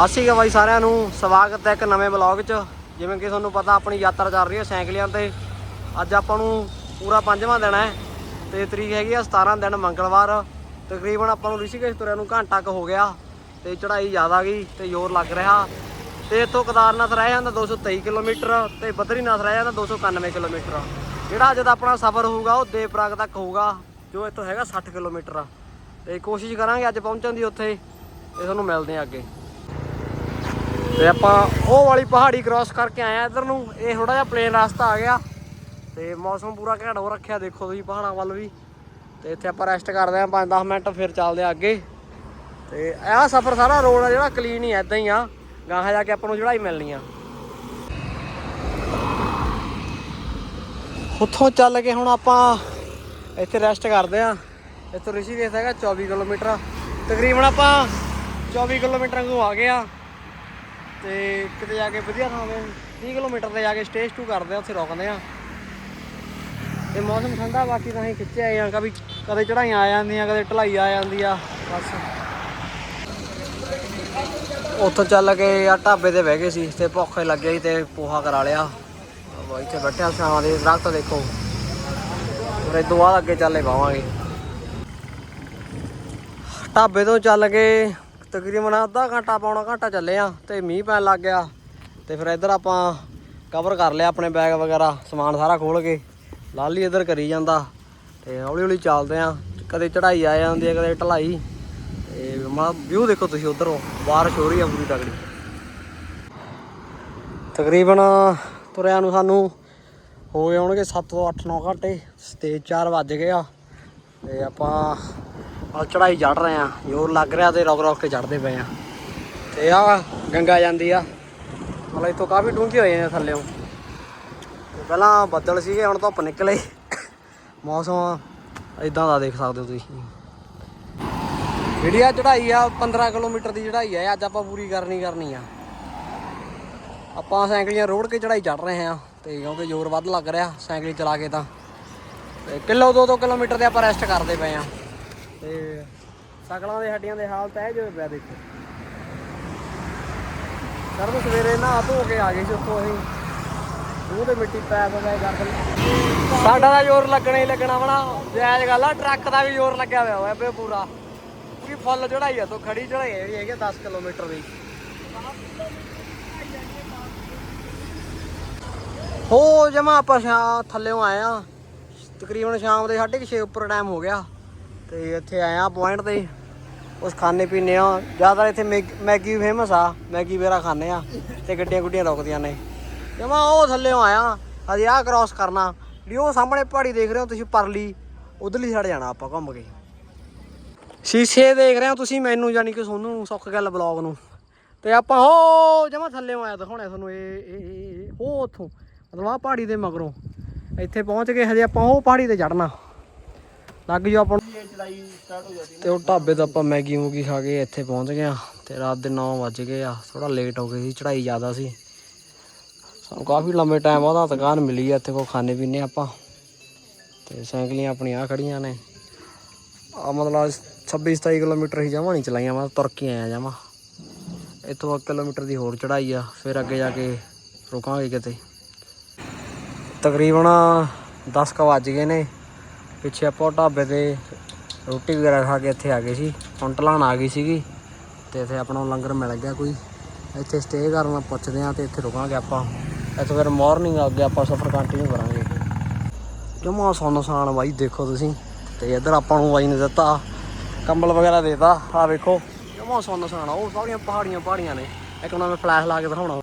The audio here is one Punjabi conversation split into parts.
ਸਤਿ ਸ਼੍ਰੀ ਅਕਾਲ ਬਾਈ ਸਾਰਿਆਂ ਨੂੰ, ਸਵਾਗਤ ਹੈ ਇੱਕ ਨਵੇਂ ਵਲੌਗ 'ਚ। ਜਿਵੇਂ ਕਿ ਤੁਹਾਨੂੰ ਪਤਾ, ਆਪਣੀ ਯਾਤਰਾ ਚੱਲ ਰਹੀ ਹੈ ਸਾਈਕਲੀਆਂ ਤੇ। ਅੱਜ ਆਪਾਂ ਨੂੰ ਪੂਰਾ ਪੰਜਵਾਂ ਦਿਨ ਹੈ ਤੇ ਤਰੀਕ ਹੈਗੀ ਆ 17 ਦਿਨ ਮੰਗਲਵਾਰ। ਤਕਰੀਬਨ ਆਪਾਂ ਨੂੰ ਰਿਸ਼ੀਕੇਸ਼ ਤੁਰਿਆ ਨੂੰ ਘੰਟਾ ਕੁ ਹੋ ਗਿਆ ਤੇ ਚੜ੍ਹਾਈ ਜ਼ਿਆਦਾ ਗਈ ਤੇ ਜ਼ੋਰ ਲੱਗ ਰਿਹਾ। ਤੇ ਇੱਥੋਂ ਕਦਾਰਨਾਥ ਰਹਿ ਜਾਂਦਾ 223 ਕਿਲੋਮੀਟਰ ਤੇ ਬਦਰੀਨਾਥ ਰਹਿ ਜਾਂਦਾ 291 ਕਿਲੋਮੀਟਰ। ਜਿਹੜਾ ਅੱਜ ਦਾ ਆਪਣਾ ਸਫ਼ਰ ਹੋਊਗਾ, ਉਹ ਦੇਵਪ੍ਰਾਗ ਤੱਕ ਹੋਊਗਾ, ਜੋ ਇੱਥੋਂ ਹੈਗਾ 60 ਕਿਲੋਮੀਟਰ। ਤੇ ਕੋਸ਼ਿਸ਼ ਕਰਾਂਗੇ ਅੱਜ ਪਹੁੰਚਣ ਦੀ ਉੱਥੇ ਤੇ ਤੁਹਾਨੂੰ ਮਿਲਦੇ ਆ ਅੱਗੇ। ਤੇ ਆਪਾਂ ਉਹ ਵਾਲੀ ਪਹਾੜੀ ਕ੍ਰਾਸ ਕਰਕੇ ਆਏ ਆ ਇੱਧਰ ਨੂੰ। ਇਹ ਥੋੜਾ ਜਿਹਾ ਪਲੇਨ ਰਸਤਾ ਆ ਗਿਆ। ਤੇ ਮੌਸਮ ਪੂਰਾ ਘੈਂਟ ਹੋ ਰੱਖਿਆ, ਦੇਖੋ ਤੁਸੀਂ ਪਹਾੜਾਂ ਵੱਲ ਵੀ। ਤੇ ਇੱਥੇ ਆਪਾਂ ਰੈਸਟ ਕਰਦੇ ਆਂ 5-10 ਮਿੰਟ ਫਿਰ ਚੱਲਦੇ ਆ ਅੱਗੇ। ਤੇ ਇਹ ਸਫ਼ਰ ਸਾਰਾ ਰੋਡ ਆ ਜਿਹੜਾ ਕਲੀਨ ਹੀ ਐਦਾਂ ਹੀ ਆ। ਗਾਹਾਂ ਜਾ ਕੇ ਆਪਾਂ ਨੂੰ ਚੜਾਈ ਮਿਲਣੀ ਆ। ਉੱਥੋਂ ਚੱਲ ਕੇ ਹੁਣ ਆਪਾਂ ਇੱਥੇ ਰੈਸਟ ਕਰਦੇ ਆ। ਇੱਥੋਂ ਰਿਸ਼ੀਕੇਸ਼ ਹੈਗਾ 24 ਕਿਲੋਮੀਟਰ। ਤਕਰੀਬਨ ਆਪਾਂ 24 ਕਿਲੋਮੀਟਰ ਨੂੰ ਆ ਗਏ ਆ। ਤੇ ਕਿਤੇ ਜਾ ਕੇ ਵਧੀਆ ਥਾਂ 30 ਕਿਲੋਮੀਟਰ ਤੇ ਜਾ ਕੇ ਸਟੇਜ ਟੂ ਕਰਦੇ ਆ, ਉੱਥੇ ਰੁਕਦੇ ਆ। ਤੇ ਮੌਸਮ ਠੰਡਾ, ਬਾਕੀ ਤਾਂ ਅਸੀਂ ਖਿੱਚੇ ਆਏ ਆ ਕभी ਕਦੇ ਚੜਾਈਆਂ ਆ ਜਾਂਦੀਆਂ, ਕਦੇ ਢਲਾਈ ਆ ਜਾਂਦੀ ਆ, ਬਸ। ਉੱਥੋਂ ਚੱਲ ਕੇ ਆ ਢਾਬੇ ਤੇ ਬਹਿ ਗਏ ਸੀ, ਤੇ ਭੁੱਖ ਲੱਗੇ ਸੀ ਤੇ ਪੋਹਾ ਕਰਾ ਲਿਆ। ਆਪਾਂ ਇੱਥੇ ਬੈਠਿਆ ਆ ਦੇ, ਦਰਖਤ ਦੇਖੋ। ਫਿਰ ਦੁਆ ਤੋਂ ਅੱਗੇ ਚੱਲੇ ਪਾਵਾਂਗੇ ਢਾਬੇ ਤੋਂ ਚੱਲ ਕੇ ਤਕਰੀਬਨ ਅੱਧਾ ਘੰਟਾ ਪੌਣਾ ਘੰਟਾ ਚੱਲੇ ਆ ਤੇ ਮੀਂਹ ਪੈਣ ਲੱਗ ਗਿਆ। ਤੇ ਫਿਰ ਇੱਧਰ ਆਪਾਂ ਕਵਰ ਕਰ ਲਿਆ ਆਪਣੇ ਬੈਗ ਵਗੈਰਾ, ਸਮਾਨ ਸਾਰਾ ਖੋਲ ਕੇ। ਲਾਲੀ ਇੱਧਰ ਕਰੀ ਜਾਂਦਾ। ਤੇ ਹੌਲੀ ਹੌਲੀ ਚੱਲਦੇ ਆ। ਕਦੇ ਚੜਾਈ ਆ ਜਾਂਦੀ ਹੈ ਕਦੇ ਢਲਾਈ। ਤੇ ਮਾ ਵਿਊ ਦੇਖੋ ਤੁਸੀਂ ਉਧਰੋਂ, ਬਾਰਿਸ਼ ਹੋ ਰਹੀ ਆ ਪੂਰੀ ਤਗੜੀ ਤਕਰੀਬਨ ਤੁਰਿਆ ਨੂੰ ਸਾਨੂੰ ਹੋ ਗਏ ਹੋਣਗੇ 7 ਤੋਂ 8 9 ਘੰਟੇ। ਤੇ 4 ਵੱਜ ਗਏ ਆ। ਤੇ ਆਪਾਂ ਆ ਚੜਾਈ ਚੜ ਰਹੇ ਆ ਜ਼ੋਰ ਲੱਗ ਰਿਹਾ ਤੇ ਰੁਕ ਰੁਕ ਕੇ ਚੜਦੇ ਪਏ ਆ ਤੇ ਆ ਗੰਗਾ ਜਾਂਦੀ ਆ। ਮਤਲਬ ਇਤੋਂ ਕਾਫੀ ਡੂੰਘੇ ਹੋਏ ਨੇ ਥੱਲੇੋਂ ਪਹਿਲਾਂ ਬੱਦਲ ਸੀਗੇ, ਹੁਣ ਧੁੱਪ ਨਿਕਲੇ। ਮੌਸਮ ਇਦਾਂ ਦਾ ਦੇਖ ਸਕਦੇ ਹੋ ਤੁਸੀਂ। ਜਿਹੜੀ ਆ ਚੜਾਈ ਆ 15 ਕਿਲੋਮੀਟਰ ਦੀ ਚੜਾਈ ਆ ਅੱਜ ਆਪਾਂ ਪੂਰੀ ਕਰਨੀ ਕਰਨੀ ਆ। ਆਪਾਂ ਸਾਈਕਲੀਆਂ ਰੋੜ ਕੇ ਚੜਾਈ ਚੜ ਰਹੇ ਆ ਤੇ ਕਿਉਂਕਿ ਜ਼ੋਰ ਵੱਧ ਲੱਗ ਰਿਹਾ ਸਾਈਕਲ ਚਲਾ ਕੇ ਤਾਂ। ਤੇ ਕਿਲੋ 2-2 ਕਿਲੋਮੀਟਰ ਦੇ ਆਪਾਂ ਰੈਸਟ ਕਰਦੇ ਪਏ ਆ ਤੇ ਸਕਲਾਂ ਦੇ ਹੱਡੀਆਂ ਦੇ ਹਾਲਤ ਇਹ ਜੋ ਪਿਆ ਦੇਖੋ। ਸਰ ਸਵੇਰੇ ਨਹਾ ਧੋ ਕੇ ਆ ਗਏ ਸੀ ਉੱਥੋਂ ਅਸੀਂ। ਮੂੰਹ ਤੇ ਮਿੱਟੀ ਪੈ ਪੈ ਕਰ ਸਾਡਾ ਤਾਂ ਜ਼ੋਰ ਲੱਗਣਾ ਹੀ ਲੱਗਣਾ ਵਣਾ ਜਾਇਜ਼ ਗੱਲ ਆ, ਟਰੱਕ ਦਾ ਵੀ ਜ਼ੋਰ ਲੱਗਿਆ ਹੋਇਆ ਹੋਇਆ ਪਿਆ ਪੂਰਾ। ਪੂਰੀ ਫੁੱਲ ਚੜਾਈ ਆ ਤੋਂ ਖੜੀ ਚੜਾਈ ਜਿਹੜੀ ਹੈਗੀ 10 ਕਿਲੋਮੀਟਰ ਦੀ। ਹੋ ਜਮਾ ਆਪਾਂ ਸ਼ਾ ਥੱਲੇੋਂ ਆਏ ਆ। ਤਕਰੀਬਨ ਸ਼ਾਮ ਦੇ 6:30 ਉੱਪਰ ਟਾਈਮ ਹੋ ਗਿਆ। ਤੇ ਇੱਥੇ ਆਇਆ ਪੁਆਇੰਟ ਤੇ। ਉਸ ਖਾਣੇ ਪੀਣੇ ਆ। ਜ਼ਿਆਦਾ ਇੱਥੇ ਮੈਗ- ਮੈਗੀ ਫੇਮਸ ਆ। ਮੈਗੀ ਵਗੈਰਾ ਖਾਣੇ ਆ ਤੇ ਗੱਡੀਆਂ ਗੁੱਡੀਆਂ ਰੁਕਦੀਆਂ ਨੇ। ਜਮਾ ਉਹ ਥੱਲੇੋਂ ਆਇਆ। ਹਜੇ ਆਹ ਕ੍ਰਾਸ ਕਰਨਾ। ਜਿਹੜੀ ਉਹ ਸਾਹਮਣੇ ਪਹਾੜੀ ਦੇਖ ਰਹੇ ਹੋ ਤੁਸੀਂ, ਪਰਲੀ। ਉਧਰਲੀ ਸਾਈਡ ਜਾਣਾ ਆਪਾਂ ਘੁੰਮ ਕੇ। ਸ਼ੀਸ਼ੇ ਦੇਖ ਰਹੇ ਹੋ ਤੁਸੀਂ ਮੈਨੂੰ ਜਾਨੀ ਕਿ ਸੋਨੂੰ ਸੁੱਖ ਗੱਲ ਬਲੌਗ ਨੂੰ। ਤੇ ਆਪਾਂ ਹੋ, ਜਮਾ ਥੱਲੇੋਂ ਆਇਆ ਦਿਖਾਉਣਾ ਤੁਹਾਨੂੰ ਇਹ, ਇਹ- ਉਹ ਉੱਥੋਂ। ਮਤਲਬ ਆਹ ਪਹਾੜੀ ਦੇ ਮਗਰੋਂ। ਇੱਥੇ ਪਹੁੰਚ ਕੇ ਹਜੇ ਆਪਾਂ ਉਹ ਪਹਾੜੀ ਤੇ ਚੜਨਾ ਲੱਗ ਜਾਓ ਆਪਾਂ ਨੂੰ ਤੇ ਉਹ ਢਾਬੇ ਤੋਂ ਆਪਾਂ ਮੈਗੀ ਮੂਗੀ ਖਾ ਕੇ ਇੱਥੇ ਪਹੁੰਚ ਗਏ ਆ ਤੇ ਰਾਤ ਦੇ 9 ਵੱਜ ਗਏ ਆ ਥੋੜਾ ਲੇਟ ਹੋ ਗਏ ਸੀ ਚੜਾਈ ਜ਼ਿਆਦਾ ਸੀ। ਸਾਨੂੰ ਕਾਫੀ ਲੰਮੇ ਟਾਈਮ ਬਾਅਦ ਦੁਕਾਨ ਮਿਲੀ ਆ, ਇੱਥੇ ਕੋ ਖਾਣੇ ਪੀਣੇ ਆਪਾਂ। ਤੇ ਸਾਈਕਲੀਆਂ ਆਪਣੀਆਂ ਆ ਖੜੀਆਂ ਨੇ। ਆ ਮਤਲਬ 26 27 ਕਿਲੋਮੀਟਰ ਹੀ ਜਮਾ ਨਹੀਂ ਚਲਾਈਆਂ ਮੈਂ ਤੁਰ ਕੇ ਆਇਆ ਜਮਾ। ਇੱਥੋਂ 1 ਕਿਲੋਮੀਟਰ ਦੀ ਹੋਰ ਚੜਾਈ ਆ, ਫਿਰ ਅੱਗੇ ਜਾ ਕੇ ਰੁਕਾਂਗੇ ਕਿਤੇ। ਤਕਰੀਬਨ 10 ਕ ਵੱਜ ਗਏ ਨੇ, ਪਿੱਛੇ ਆਪਾਂ ਢਾਬੇ ਤੇ ਰੋਟੀ ਵਗੈਰਾ ਖਾ ਕੇ ਇੱਥੇ ਆ ਗਏ ਸੀ। ਹੁਣ ਢਲਾਣ ਆ ਗਈ ਸੀਗੀ ਤੇ ਇੱਥੇ ਆਪਣਾ ਲੰਗਰ ਮਿਲ ਗਿਆ ਕੋਈ। ਇੱਥੇ ਸਟੇ ਕਰਨ ਪੁੱਛਦੇ ਆ ਤੇ ਇੱਥੇ ਰੁਕਾਂਗੇ ਆਪਾਂ। ਇੱਥੇ ਫਿਰ ਮਾਰਨਿੰਗ ਅੱਗੇ ਆਪਾਂ ਸਫ਼ਰ ਕੰਟੀਨਿਊ ਕਰਾਂਗੇ। ਜਮਾ ਸੁੰਨਸਾਨ ਬਾਈ, ਦੇਖੋ ਤੁਸੀਂ। ਤੇ ਇੱਧਰ ਆਪਾਂ ਨੂੰ ਬਾਈ ਨੇ ਦਿੱਤਾ, ਕੰਬਲ ਵਗੈਰਾ ਦੇਤਾ। ਆ ਵੇਖੋ, ਜਮਾ ਸੁੰਨਸਾਨ ਆ, ਉਹ ਸਾਰੀਆਂ ਪਹਾੜੀਆਂ ਪਹਾੜੀਆਂ ਨੇ। ਇੱਕ ਉਹਨਾਂ ਮੈਂ ਫਲੈਸ਼ ਲਾ ਕੇ ਦਿਖਾਉਣਾ।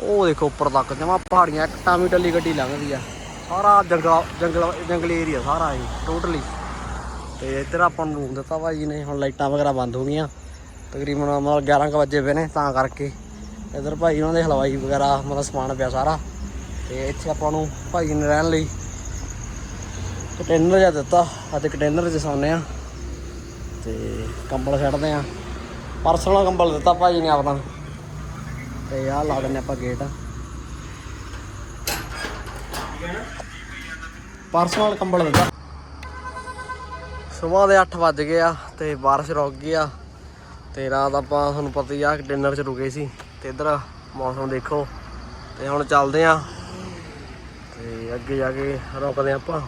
ਉਹ ਦੇਖੋ ਉੱਪਰ ਤੱਕ, ਜਮਾ ਪਹਾੜੀਆਂ, ਇੱਕ ਟਾਮੀ ਟੱਲੀ ਗੱਡੀ ਲੰਘਦੀ ਆ। ਸਾਰਾ ਜੰਗਲ ਜੰਗਲ ਜੰਗਲੀ ਏਰੀਆ ਸਾਰਾ ਇਹ ਟੋਟਲੀ ਤੇ ਇੱਧਰ ਆਪਾਂ ਨੂੰ ਰੂਮ ਦਿੱਤਾ ਭਾਜੀ ਨੇ, ਹੁਣ ਲਾਈਟਾਂ ਵਗੈਰਾ ਬੰਦ ਹੋ ਗਈਆਂ ਤਕਰੀਬਨ ਮਤਲਬ 11 ਕੁ ਵਜੇ ਪਏ ਨੇ, ਤਾਂ ਕਰਕੇ। ਇੱਧਰ ਭਾਈ ਉਹਨਾਂ ਦੇ ਹਲਵਾਈ ਵਗੈਰਾ, ਮਤਲਬ ਸਮਾਨ ਪਿਆ ਸਾਰਾ। ਤੇ ਇੱਥੇ ਆਪਾਂ ਨੂੰ ਭਾਈ ਨੇ ਰਹਿਣ ਲਈ ਕੰਟੇਨਰ ਜਿਹਾ ਦਿੱਤਾ। ਅੱਜ ਕੰਟੇਨਰ 'ਚ ਸੌਂਦੇ ਆ ਤੇ ਕੰਬਲ ਛੱਡਦੇ ਆ ਪਰਸਨਲ ਕੰਬਲ ਦਿੱਤਾ ਭਾਜੀ ਨੇ ਆਪਣਾ। ਤੇ ਆਹ ਲਾ ਦਿੰਦੇ ਆਪਾਂ ਗੇਟ ਪਰਸਨਲ ਕੰਬਲ ਦਿੱਤਾ। ਸਵੇਰ ਦੇ 8 ਵੱਜ ਗਏ ਆ ਤੇ ਬਾਰਿਸ਼ ਰੁਕ ਗਈ ਆ ਤੇ ਰਾਤ ਆਪਾਂ ਤੁਹਾਨੂੰ ਪਤਾ ਹੀ ਆ ਡਿਨਰ 'ਚ ਰੁਕੇ ਸੀ ਤੇ ਇਧਰ ਮੌਸਮ ਦੇਖੋ ਤੇ ਹੁਣ ਚੱਲਦੇ ਆ ਤੇ ਅੱਗੇ ਜਾ ਕੇ ਰੁਕਦੇ ਆਪਾਂ।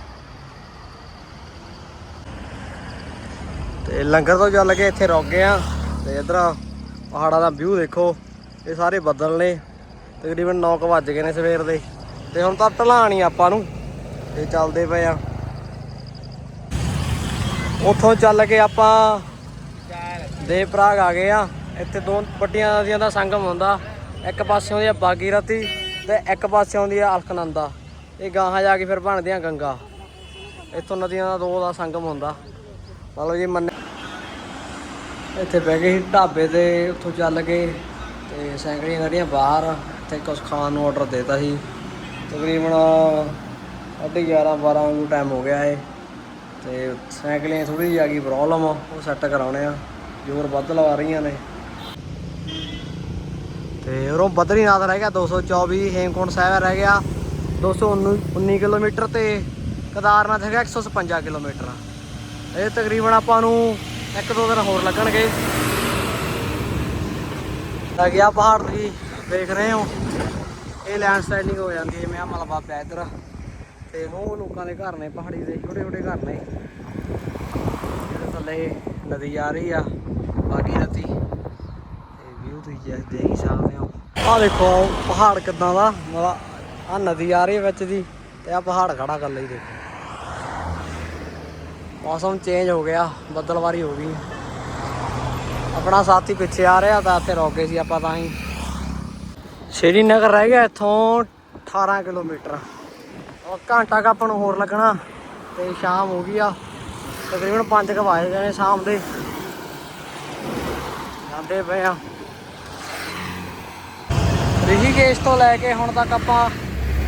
ਤੇ ਲੰਗਰ ਤੋਂ ਚੱਲ ਕੇ ਇੱਥੇ ਰੁਕ ਗਏ ਆ ਤੇ ਇਧਰ ਪਹਾੜਾਂ ਦਾ ਵਿਊ ਦੇਖੋ, ਇਹ ਸਾਰੇ ਬੱਦਲ ਨੇ, ਤਕਰੀਬਨ 9 ਵਜ ਗਏ ਨੇ ਸਵੇਰ ਦੇ। ਤੇ ਹੁਣ ਤਾਂ ਢਲਾਣ ਹੀ ਆਪਾਂ ਨੂੰ, ਤੇ ਚੱਲਦੇ ਪਏ ਆ। ਉੱਥੋਂ ਚੱਲ ਕੇ ਆਪਾਂ ਦੇਵਪ੍ਰਾਗ ਆ ਗਏ ਆ। ਇੱਥੇ ਦੋ ਵੱਡੀਆਂ ਨਦੀਆਂ ਦਾ ਸੰਗਮ ਹੁੰਦਾ। ਇੱਕ ਪਾਸੇ ਆਉਂਦੀ ਆ ਬਾਗੀਰਥੀ ਤੇ ਇੱਕ ਪਾਸੇ ਆਉਂਦੀ ਆ ਅਲਕਨੰਦਾ। ਇਹ ਗਾਹਾਂ ਜਾ ਕੇ ਫਿਰ ਬਣਦੀਆਂ ਗੰਗਾ। ਇੱਥੋਂ ਨਦੀਆਂ ਦਾ ਦੋ ਦਾ ਸੰਗਮ ਹੁੰਦਾ। ਮਤਲਬ ਜੀ ਮੰਨ ਇੱਥੇ ਬਹਿ ਗਏ ਸੀ ਢਾਬੇ ਤੇ ਉੱਥੋਂ ਚੱਲ ਕੇ ਤੇ ਸਾਈਕਲੀਆਂ ਗੱਡੀਆਂ ਬਾਹਰ। ਇੱਥੇ ਕੁਝ ਖਾਣ ਨੂੰ ਆਰਡਰ ਦੇਤਾ ਸੀ। ਤਕਰੀਬਨ ਸਾਢੇ 11 12 ਵਾਂਗੂ ਟਾਈਮ ਹੋ ਗਿਆ ਏ ਤੇ ਸਾਈਕਲੀਆਂ ਥੋੜੀ ਜਿਹੀ ਆ ਗਈ ਪ੍ਰੋਬਲਮ ਉਹ ਸੈੱਟ ਕਰਾਉਣੇ ਆ। ਜ਼ੋਰ ਵੱਧ ਲਵਾ ਰਹੀਆਂ ਨੇ। ਤੇ ਉਰੋਂ ਬਦਰੀਨਾਥ ਰਹਿ ਗਿਆ 224 ਹੇਮਕੁੰਟ ਸਾਹਿਬ ਰਹਿ ਗਿਆ। 219 ਕਿਲੋਮੀਟਰ ਤੇ ਕੇਦਾਰਨਾਥ ਹੈਗਾ 156 ਕਿਲੋਮੀਟਰ। ਇਹ ਤਕਰੀਬਨ ਆਪਾਂ ਨੂੰ ਇੱਕ ਦੋ ਦਿਨ ਹੋਰ ਲੱਗਣਗੇ। ਆ ਗਿਆ ਪਹਾੜ ਦੀ ਦੇਖ ਰਹੇ ਹੋ। ਇਹ ਲੈਂਡ ਸਲਾਈਡਿੰਗ ਹੋ ਜਾਂਦੀ ਹੈ ਜਿਵੇਂ ਮਲਬਾ ਪਿਆ ਇੱਧਰ। ਤੇ ਉਹ ਲੋਕਾਂ ਦੇ ਘਰ ਨੇ, ਪਹਾੜੀ ਦੇ, ਛੋਟੇ ਛੋਟੇ ਘਰ ਨੇ। ਇਹਦੇ ਥੱਲੇ ਨਦੀ ਆ ਰਹੀ ਆ ਬਾਗੀ ਨਦੀ। ਤੇ ਵਿਊ ਤੁਸੀਂ ਜੈਸ ਦੇਖ ਸਕਦੇ ਹੋ। ਆਹ ਦੇਖੋ ਪਹਾੜ ਕਿੱਦਾਂ ਦਾ, ਮਤਲਬ ਆ ਨਦੀ ਆ ਰਹੀ ਹੈ ਵਿੱਚ ਦੀ, ਤੇ ਆ ਪਹਾੜ ਖੜਾ ਕਰ ਲਈ ਦੇਖੋ। ਮੌਸਮ ਚੇਂਜ ਹੋ ਗਿਆ, ਬੱਦਲਵਾਰੀ ਹੋ ਗਈ। ਆਪਣਾ ਸਾਥੀ ਪਿੱਛੇ ਆ ਰਿਹਾ, ਤਾਂ ਇੱਥੇ ਰੁਕ ਗਏ ਸੀ ਆਪਾਂ ਤਾਂ ਹੀ। ਸ਼੍ਰੀਨਗਰ ਰਹਿ ਗਿਆ ਇੱਥੋਂ 18 ਕਿਲੋਮੀਟਰ। ਔਰ ਘੰਟਾ ਕੁ ਆਪਾਂ ਨੂੰ ਹੋਰ ਲੱਗਣਾ ਤੇ ਸ਼ਾਮ ਹੋ ਗਈ ਆ। ਤਕਰੀਬਨ 5 ਕੁ ਵਜ ਗਏ ਨੇ ਸ਼ਾਮ ਦੇ। ਜਾਂਦੇ ਪਏ ਆ। ਰਿਸ਼ੀਕੇਸ਼ ਤੋਂ ਲੈ ਕੇ ਹੁਣ ਤੱਕ ਆਪਾਂ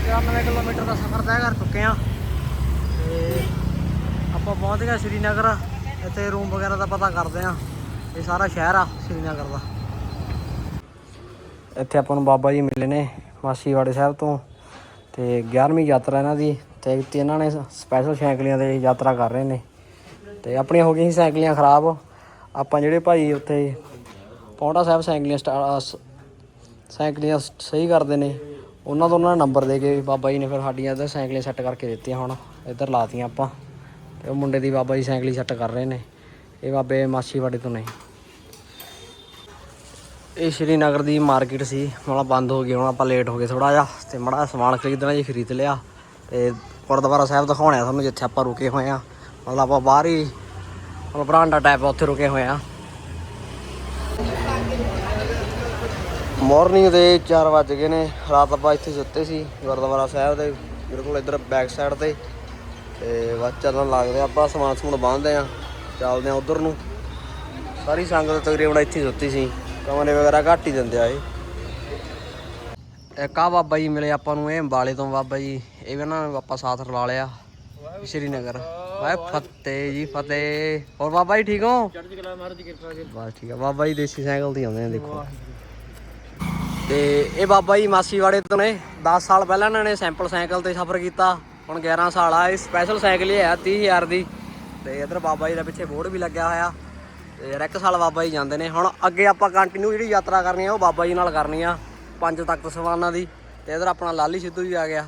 94 ਕਿਲੋਮੀਟਰ ਦਾ ਸਫ਼ਰ ਤੈਅ ਕਰ ਚੁੱਕੇ ਆ। ਤੇ ਆਪਾਂ ਪਹੁੰਚ ਗਏ ਸ਼੍ਰੀਨਗਰ। ਇੱਥੇ ਰੂਮ ਵਗੈਰਾ ਦਾ ਪਤਾ ਕਰਦੇ ਆ। ਇਹ ਸਾਰਾ ਸ਼ਹਿਰ ਆ ਸ਼੍ਰੀਨਗਰ ਦਾ। ਇੱਥੇ ਆਪਾਂ ਨੂੰ ਬਾਬਾ ਜੀ ਮਿਲੇ ਨੇ ਮਾਸੀਵਾੜੇ ਸਾਹਿਬ ਤੋਂ। ਤੇ 11ਵੀਂ ਯਾਤਰਾ ਇਹਨਾਂ ਦੀ ਤੇ ਤੇ ਇਹਨਾਂ ਨੇ ਸਪੈਸ਼ਲ ਸਾਈਕਲੀਆਂ ਤੇ ਯਾਤਰਾ ਕਰ ਰਹੇ ਨੇ। ਤੇ ਆਪਣੀਆਂ ਹੋ ਗਈਆਂ ਸੀ ਸਾਈਕਲੀਆਂ ਖਰਾਬ। ਆਪਾਂ ਜਿਹੜੇ ਭਾਈ ਉੱਥੇ ਪੌਂਟਾ ਸਾਹਿਬ ਸਾਈਕਲੀਆਂ ਸਟਾ- ਸਾਈਕਲੀਆਂ ਸਹੀ ਕਰਦੇ ਨੇ, ਉਹਨਾਂ ਤੋਂ ਉਹਨਾਂ ਨੇ ਨੰਬਰ ਦੇ ਕੇ ਬਾਬਾ ਜੀ ਨੇ ਫਿਰ ਸਾਡੀਆਂ ਇੱਧਰ ਸਾਈਕਲੀਆਂ ਸੈੱਟ ਕਰਕੇ ਦਿੱਤੀਆਂ ਹੁਣ, ਇੱਧਰ ਲਾਤੀਆਂ ਆਪਾਂ। ਤੇ ਉਹ ਮੁੰਡੇ ਦੀ ਬਾਬਾ ਜੀ ਸਾਈਕਲੀ ਸੈੱਟ ਕਰ ਰਹੇ ਨੇ। ਇਹ ਬਾਬੇ ਮਾਛੀਵਾੜੇ ਤੋਂ ਨੇ। ਇਹ ਸ਼੍ਰੀਨਗਰ ਦੀ ਮਾਰਕੀਟ ਸੀ। ਮਤਲਬ ਬੰਦ ਹੋ ਗਈ, ਹੁਣ ਆਪਾਂ ਲੇਟ ਹੋ ਗਏ ਥੋੜਾ ਜਿਹਾ ਤੇ ਮੜਾ ਸਮਾਨ ਖਰੀਦਣਾ ਜੀ, ਖਰੀਦ ਲਿਆ। ਤੇ ਗੁਰਦੁਆਰਾ ਸਾਹਿਬ ਦਿਖਾਉਣਾ ਤੁਹਾਨੂੰ, ਜਿੱਥੇ ਆਪਾਂ ਰੁਕੇ ਹੋਏ ਆ। ਮਤਲਬ ਆਪਾਂ ਬਾਹਰ ਹੀ, ਮਤਲਬ ਬਰਾਂਡਾ ਟਾਈਪ ਉੱਥੇ ਰੁਕੇ ਹੋਏ ਆ। ਮਾਰਨਿੰਗ ਦੇ 4 ਵਜ ਗਏ ਨੇ। ਰਾਤ ਆਪਾਂ ਇੱਥੇ ਸੁੱਤੇ ਸੀ, ਗੁਰਦੁਆਰਾ ਸਾਹਿਬ ਦੇ, ਬਿਲਕੁਲ ਇੱਧਰ ਬੈਕ ਸਾਈਡ ਤੇ। ਤੇ ਬਸ ਚੱਲਣ ਲੱਗਦੇ ਆਪਾਂ, ਸਮਾਨ ਸਮੂਨ ਬੰਨ੍ਹਦੇ ਆ, ਚੱਲਦੇ ਆ ਉਧਰ ਨੂੰ। ਸਾਰੀ ਸੰਗਤ ਤਕਰੀਬਨ ਇੱਥੇ ਸੁੱਤੀ ਸੀ। ਕਮਰੇ ਵਗੈਰਾ ਘੱਟ ਹੀ ਦਿੰਦੇ ਆ ਇਹ। ਇੱਕ ਬਾਬਾ ਜੀ ਮਿਲੇ ਆਪਾਂ ਨੂੰ, ਇਹ ਅੰਬਾਲੇ ਤੋਂ ਬਾਬਾ ਜੀ। ਇਹ ਵੀ ਉਹਨਾਂ ਨੇ ਆਪਾਂ ਸਾਥ ਰਲਾ ਲਿਆ, ਸ਼੍ਰੀਨਗਰ। ਵਾਹ ਫਤਿਹ ਜੀ, ਫਤਿਹ। ਹੋਰ ਬਾਬਾ ਜੀ ਠੀਕ ਹੋ? ਚੜ੍ਹਦੀ ਕਲਾ ਮਹਾਰਾਜ ਦੀ ਕਿਰਪਾ ਜੀ ਬਸ ਠੀਕ ਆ। ਬਾਬਾ ਜੀ ਦੇਸੀ ਸਾਈਕਲ ਤੇ ਆਉਂਦੇ ਨੇ ਦੇਖੋ। ਤੇ ਇਹ ਬਾਬਾ ਜੀ ਮਾਸੀਵਾੜੇ ਤੋਂ ਨੇ। 10 ਸਾਲ ਪਹਿਲਾਂ ਇਹਨਾਂ ਨੇ ਸੈਂਪਲ ਸਾਈਕਲ ਤੇ ਸਫ਼ਰ ਕੀਤਾ। ਹੁਣ 11 ਸਾਲ ਆ, ਇਹ ਸਪੈਸ਼ਲ ਸਾਈਕਲ ਹੀ ਹੈ 30000 ਦੀ। ਤੇ ਇਧਰ ਬਾਬਾ ਜੀ ਦਾ ਪਿੱਛੇ ਬੋਰਡ ਵੀ ਲੱਗਿਆ ਹੋਇਆ। ਤੇ ਯਾਰ ਇੱਕ ਸਾਲ ਬਾਬਾ ਜੀ ਜਾਂਦੇ ਨੇ। ਹੁਣ ਅੱਗੇ ਆਪਾਂ ਕੰਟੀਨਿਊ ਜਿਹੜੀ ਯਾਤਰਾ ਕਰਨੀ ਆ ਉਹ ਬਾਬਾ ਜੀ ਨਾਲ ਕਰਨੀ ਆ ਪੰਜ ਤੱਕ ਸਵਾਨਾਂ ਦੀ। ਤੇ ਇਧਰ ਆਪਣਾ ਲਾਲੀ ਸਿੱਧੂ ਵੀ ਆ ਗਿਆ।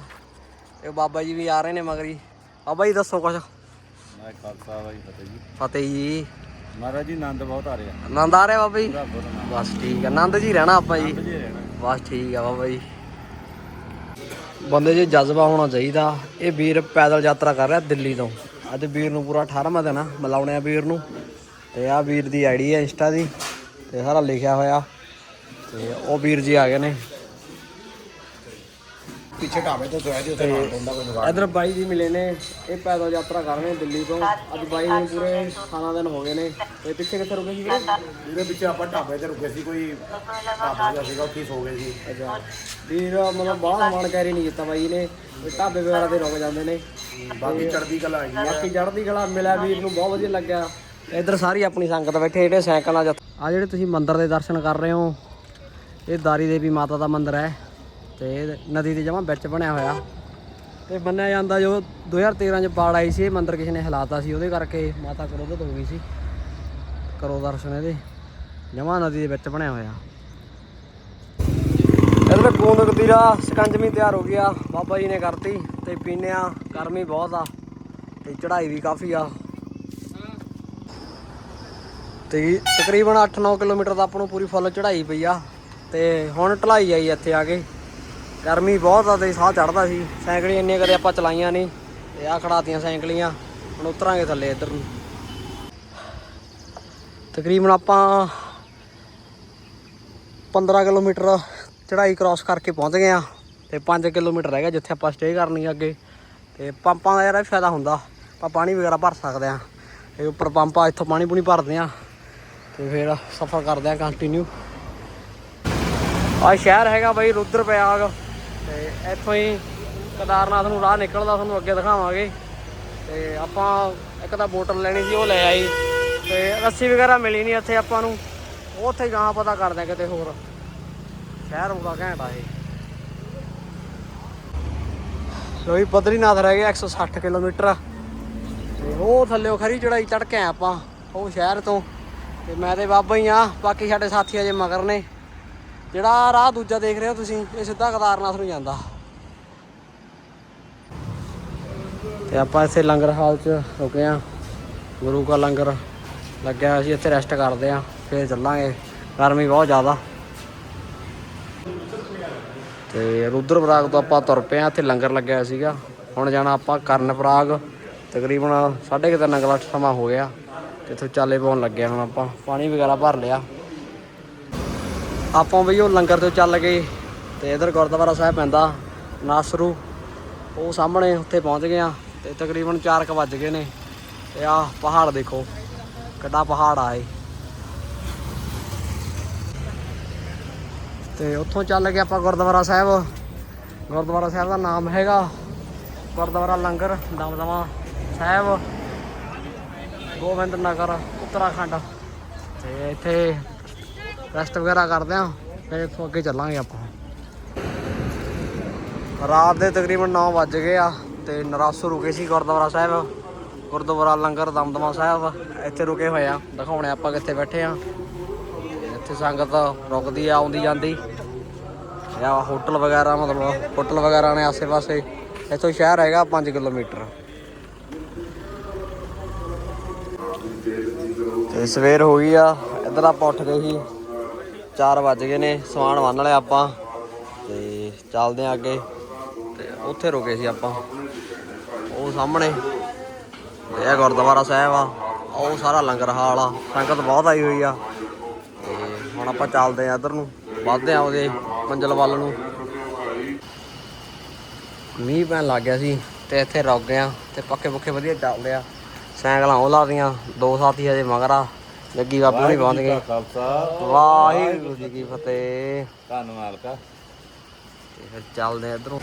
ਤੇ ਬਾਬਾ ਜੀ ਵੀ ਆ ਰਹੇ ਨੇ ਮਗਰੀ ਬਾਬਾ ਜੀ ਦੱਸੋ ਕੁਝ ਮੈਂ ਖਾਲਸਾ ਬਾਈ ਫਤਿਹ ਜੀ। ਫਤਿਹ ਜੀ। ਮਹਾਰਾਜ ਜੀ ਆਨੰਦ ਬਹੁਤ ਆ ਰਿਹਾ। ਆਨੰਦ ਆ ਰਿਹਾ ਬਾਬਾ ਜੀ? ਪੂਰਾ ਬਹੁਤ ਆਨੰਦ ਬਸ ਠੀਕ ਆ। ਆਨੰਦ ਜੀ ਰਹਿਣਾ ਆਪਾਂ ਜੀ। ਜੀ ਰਹਿਣਾ। ਬਸ ਠੀਕ ਆ ਬਾਬਾ ਜੀ। ਬੰਦੇ 'ਚ ਜਜ਼ਬਾ ਹੋਣਾ ਚਾਹੀਦਾ। ਇਹ ਵੀਰ ਪੈਦਲ ਯਾਤਰਾ ਕਰ ਰਿਹਾ ਦਿੱਲੀ ਤੋਂ। ਅੱਜ ਵੀਰ ਨੂੰ ਪੂਰਾ 18ਵਾਂ ਦਿਨ ਆ ਮਿਲਾਉਣੇ ਆ ਵੀਰ ਨੂੰ। ਤੇ ਆ ਵੀਰ ਦੀ ਆਈਡੀ ਹੈ ਇੰਸਟਾ ਦੀ ਤੇ ਸਾਰਾ ਲਿਖਿਆ ਹੋਇਆ। ਤੇ ਉਹ ਵੀਰ ਜੀ ਆ ਗਏ ਨੇ। ਪਿੱਛੇ ਢਾਬੇ ਤੋਂ ਸੋਇਆ ਜੀ ਉੱਥੇ ਨਾਲ ਹੁੰਦਾ ਕੋਈ ਇਧਰ ਬਾਈ ਜੀ ਮਿਲੇ ਨੇ ਇਹ ਪੈਦਲ ਯਾਤਰਾ ਕਰ ਰਹੇ ਨੇ ਦਿੱਲੀ ਤੋਂ। ਅੱਜ ਬਾਈ ਨੂੰ ਪੂਰੇ 18 ਦਿਨ ਹੋ ਗਏ ਨੇ। ਤੇ ਪਿੱਛੇ ਕਿੱਥੇ ਰੁਕੇ ਸੀ ਵੀਰੇ? ਇਹਦੇ ਵਿੱਚ ਆਪਾਂ ਢਾਬੇ ਤੇ ਰੁਕੇ ਸੀ ਕੋਈ ਢਾਬਾ ਜਿਹਾ ਸੀਗਾ ਉੱਥੇ ਸੋ ਗਏ ਸੀ। ਅੱਛਾ। ਵੀਰ ਮਤਲਬ ਬਾਹਲਾ ਸਮਾਨ ਕੈਰੀ ਨਹੀਂ ਕੀਤਾ ਬਾਈ ਨੇ। ਢਾਬੇ ਵਗੈਰਾ ਤੇ ਰੁਕ ਜਾਂਦੇ ਨੇ। ਬਾਕੀ ਚੜ੍ਹਦੀ ਕਲਾ ਹੈਗੀ ਬਾਕੀ ਚੜ੍ਹਦੀ ਕਲਾ ਮਿਲਿਆ ਵੀਰ ਨੂੰ ਬਹੁਤ ਵਧੀਆ ਲੱਗਿਆ। ਇੱਧਰ ਸਾਰੀ ਆਪਣੀ ਸੰਗਤ ਬੈਠੇ ਜਿਹੜੇ ਸਾਈਕਲਾਂ ਜੱਥ। ਆ ਜਿਹੜੇ ਤੁਸੀਂ ਮੰਦਿਰ ਦੇ ਦਰਸ਼ਨ ਕਰ ਰਹੇ ਹੋ, ਇਹ ਦਾਰੀ ਦੇਵੀ ਮਾਤਾ ਦਾ ਮੰਦਿਰ ਹੈ ਤੇ ਇਹ ਨਦੀ ਦੇ ਜਮਾਂ ਵਿੱਚ ਬਣਿਆ ਹੋਇਆ। ਤੇ ਮੰਨਿਆ ਜਾਂਦਾ ਜੋ 2013 ਚ ਬਾੜ ਆਈ ਸੀ, ਇਹ ਮੰਦਿਰ ਕਿਸੇ ਨੇ ਹਿਲਾਤਾ ਸੀ, ਉਹਦੇ ਕਰਕੇ ਮਾਤਾ ਕਰੋਧਿਤ ਹੋ ਗਈ ਸੀ। ਕਰੋ ਦਰਸ਼ਨ ਇਹਦੇ, ਜਮਾ ਨਦੀ ਦੇ ਵਿੱਚ ਬਣਿਆ ਹੋਇਆ। ਇਧਰ ਗੂੰਦ ਕਤੀਰਾ ਸਕੰਜਵੀਂ ਤਿਆਰ ਹੋ ਗਿਆ, ਬਾਬਾ ਜੀ ਨੇ ਕਰਤੀ ਤੇ ਪੀਨੇ ਆ ਗਰਮੀ ਬਹੁਤ ਆ ਤੇ ਚੜ੍ਹਾਈ ਵੀ ਕਾਫੀ ਆ। ਤੇ ਤਕਰੀਬਨ 8-9 ਕਿਲੋਮੀਟਰ ਦਾ ਆਪਾਂ ਨੂੰ ਪੂਰੀ ਫੁੱਲ ਚੜ੍ਹਾਈ ਪਈ ਆ। ਤੇ ਹੁਣ ਢਲਾਈ ਆਈ ਇੱਥੇ ਆ ਕੇ। ਗਰਮੀ ਬਹੁਤ ਆ ਤੇ ਸਾਹ ਚੜਦਾ ਸੀ। ਸਾਈਕਲੀਆਂ ਇੰਨੀਆਂ ਕਦੇ ਆਪਾਂ ਚਲਾਈਆਂ ਨਹੀਂ। ਤੇ ਆ ਖੜਾਤੀਆਂ ਸਾਈਕਲੀਆਂ। ਹੁਣ ਉਤਰਾਂਗੇ ਥੱਲੇ ਇੱਧਰ ਨੂੰ। ਤਕਰੀਬਨ ਆਪਾਂ 15 ਕਿਲੋਮੀਟਰ ਚੜ੍ਹਾਈ ਕ੍ਰਾਸ ਕਰਕੇ ਪਹੁੰਚ ਗਏ ਆ। ਤੇ 5 ਕਿਲੋਮੀਟਰ ਰਹਿ ਗਿਆ ਜਿੱਥੇ ਆਪਾਂ ਸਟੇ ਕਰਨੀ ਅੱਗੇ। ਤੇ ਪੰਪਾਂ ਦਾ ਯਾਰ ਇਹ ਫਾਇਦਾ ਹੁੰਦਾ। ਆਪਾਂ ਪਾਣੀ ਵਗੈਰਾ ਭਰ ਸਕਦੇ ਆ। ਇਹ ਉੱਪਰ ਪੰਪ ਆ ਇੱਥੋਂ ਪਾਣੀ ਪੂਣੀ ਭਰਦੇ ਆ। ਤੇ ਫਿਰ ਸਫ਼ਰ ਕਰਦੇ ਆ ਕੰਟੀਨਿਊ ਆ ਸ਼ਹਿਰ ਹੈਗਾ ਬਾਈ ਰੁਦਰ ਪਿਆਗ ਤੇ ਇੱਥੋਂ ਹੀ ਕੇਦਾਰਨਾਥ ਨੂੰ ਰਾਹ ਨਿਕਲਦਾ, ਤੁਹਾਨੂੰ ਅੱਗੇ ਦਿਖਾਵਾਂਗੇ। ਤੇ ਆਪਾਂ ਇੱਕ ਤਾਂ ਬੋਟਲ ਲੈਣੀ ਸੀ, ਉਹ ਲੈ ਆਈ। ਤੇ ਰੱਸੀ ਵਗੈਰਾ ਮਿਲੀ ਨਹੀਂ ਇੱਥੇ ਆਪਾਂ ਨੂੰ। ਉਹ ਉੱਥੇ ਗਾਂ ਪਤਾ ਕਰਦੇ ਆ ਕਿਤੇ ਹੋਰ। ਸ਼ਹਿਰ ਬੜਾ ਘੈਂਟ ਆ ਇਹ। ਲੋਈ ਬਦਰੀਨਾਥ ਰਹਿ ਗਿਆ 160 ਕਿਲੋਮੀਟਰ। ਤੇ ਉਹ ਥੱਲੇ ਖਰੀ ਚੜਾਈ ਚੜ ਕੇ ਆਏ ਆਪਾਂ, ਉਹ ਸ਼ਹਿਰ ਤੋਂ। ਤੇ ਮੈਂ ਤੇ ਬਾਬਾ ਹੀ ਆ, ਬਾਕੀ ਸਾਡੇ ਸਾਥੀ ਅਜੇ ਮਗਰ ਨੇ। ਜਿਹੜਾ ਰਾਹ ਦੂਜਾ ਦੇਖ ਰਹੇ ਹੋ ਤੁਸੀਂ, ਇਹ ਸਿੱਧਾ ਕੇਦਾਰਨਾਥ ਨੂੰ ਜਾਂਦਾ। ਤੇ ਆਪਾਂ ਇੱਥੇ ਲੰਗਰ ਹਾਲ 'ਚ ਰੁਕੇ ਆ ਗੁਰੂ ਕਾ ਲੰਗਰ ਲੱਗਿਆ ਅਸੀਂ ਇੱਥੇ ਰੈਸਟ ਕਰਦੇ ਆ ਫਿਰ ਚੱਲਾਂਗੇ। ਗਰਮੀ ਬਹੁਤ ਜ਼ਿਆਦਾ। ਤੇ ਰੁਦਰ ਬਰਾਗ ਤੋਂ ਆਪਾਂ ਤੁਰ ਪਏ ਆ ਇੱਥੇ ਲੰਗਰ ਲੱਗਿਆ ਸੀਗਾ। ਹੁਣ ਜਾਣਾ ਆਪਾਂ ਕਰਨ ਪ੍ਰਾਗ ਤਕਰੀਬਨ 3:30 ਨਗਲਾ ਸਮਾਂ ਹੋ ਗਿਆ। ਤੇ ਚਾਲੇ ਪਾਉਣ ਲੱਗੇ ਹੁਣ ਆਪਾਂ, ਪਾਣੀ ਵਗੈਰਾ ਭਰ ਲਿਆ। ਆਪਾਂ ਬਈ ਉਹ ਲੰਗਰ ਤੋਂ ਚੱਲ ਗਏ ਤੇ ਇਧਰ ਗੁਰਦੁਆਰਾ ਸਾਹਿਬ ਪੈਂਦਾ, ਨਾਸਰੂ। ਉਹ ਸਾਹਮਣੇ ਉੱਥੇ ਪਹੁੰਚ ਗਏ ਆ ਤੇ ਤਕਰੀਬਨ 4 ਕੁ ਵੱਜ ਗਏ ਨੇ। ਤੇ ਆਹ ਪਹਾੜ ਦੇਖੋ, ਕਿੱਡਾ ਪਹਾੜ ਆ ਇਹ। ਤੇ ਉੱਥੋਂ ਚੱਲ ਗਏ ਆਪਾਂ ਗੁਰਦੁਆਰਾ ਸਾਹਿਬ। ਗੁਰਦੁਆਰਾ ਸਾਹਿਬ ਦਾ ਨਾਮ ਹੈਗਾ ਗੁਰਦੁਆਰਾ ਲੰਗਰ, ਦਮਦਮਾ ਸਾਹਿਬ। ਗੋਬਿੰਦ ਨਗਰ ਉੱਤਰਾਖੰਡ। ਤੇ ਇੱਥੇ ਰੈਸਟ ਵਗੈਰਾ ਕਰਦੇ ਆ ਫਿਰ ਇੱਥੋਂ ਅੱਗੇ ਚੱਲਾਂਗੇ ਆਪਾਂ। ਰਾਤ ਦੇ ਤਕਰੀਬਨ 9 ਵੱਜ ਗਏ ਆ, ਤੇ ਨਰਾਸੋ ਰੁਕੇ ਸੀ ਗੁਰਦੁਆਰਾ ਸਾਹਿਬ, ਗੁਰਦੁਆਰਾ ਲੰਗਰ ਦਮਦਮਾ ਸਾਹਿਬ, ਇੱਥੇ ਰੁਕੇ ਹੋਏ ਆ। ਦਿਖਾਉਣੇ ਆਪਾਂ ਕਿੱਥੇ ਬੈਠੇ ਆ। ਇੱਥੇ ਸੰਗਤ ਰੁਕਦੀ ਆ, ਆਉਂਦੀ ਜਾਂਦੀ। ਆ ਹੋਟਲ ਵਗੈਰਾ, ਮਤਲਬ ਹੋਟਲ ਵਗੈਰਾ ਨੇ ਆਸੇ-ਪਾਸੇ। ਇੱਥੋਂ ਸ਼ਹਿਰ ਹੈਗਾ 5 ਕਿਲੋਮੀਟਰ। ਤੇ ਸਵੇਰ ਹੋ ਗਈ ਆ, ਇੱਧਰ ਆਪਾਂ ਉੱਠ ਗਏ ਸੀ। 4 ਵੱਜ ਗਏ ਨੇ, ਸਮਾਨ ਬੰਨ ਲਿਆ ਆਪਾਂ ਤੇ ਚੱਲਦੇ ਆ ਅੱਗੇ। ਤੇ ਉੱਥੇ ਰੁਕੇ ਸੀ ਆਪਾਂ। ਉਹ ਸਾਹਮਣੇ, ਇਹ ਗੁਰਦੁਆਰਾ ਸਾਹਿਬ ਆ, ਉਹ ਸਾਰਾ ਲੰਗਰ ਹਾਲ ਆ, ਸੰਗਤ ਬਹੁਤ ਆਈ ਹੋਈ ਆ। ਤੇ ਹੁਣ ਆਪਾਂ ਚੱਲਦੇ ਆ ਇੱਧਰ ਨੂੰ, ਵੱਧਦੇ ਆ ਉਹਦੇ ਮੰਜ਼ਲ ਵੱਲ ਨੂੰ। ਮੀਂਹ ਪੈਣ ਲੱਗ ਗਿਆ ਸੀ ਤੇ ਇੱਥੇ ਰੁਕ ਗਏ ਆ ਤੇ ਪੱਕੇ ਪੁੱਕੇ ਵਧੀਆ ਚੱਲਦੇ ਆ। ਸਾਈਕਲਾਂ ਉਹ ਲਾਦੀਆਂ ਦੋ ਸਾਥੀ ਹਜੇ ਮਗਰ ਜੱਗੀ ਬਾਬੂ ਨਹੀਂ ਪਹੁੰਚ ਗਏ। ਵਾਹਿਗੁਰੂ ਜੀ ਕੀ ਫਤਿਹ। ਧੰਨ ਮਾਲਕਾ। ਤੇ ਫਿਰ ਚੱਲਦੇ ਆ ਇੱਧਰੋਂ।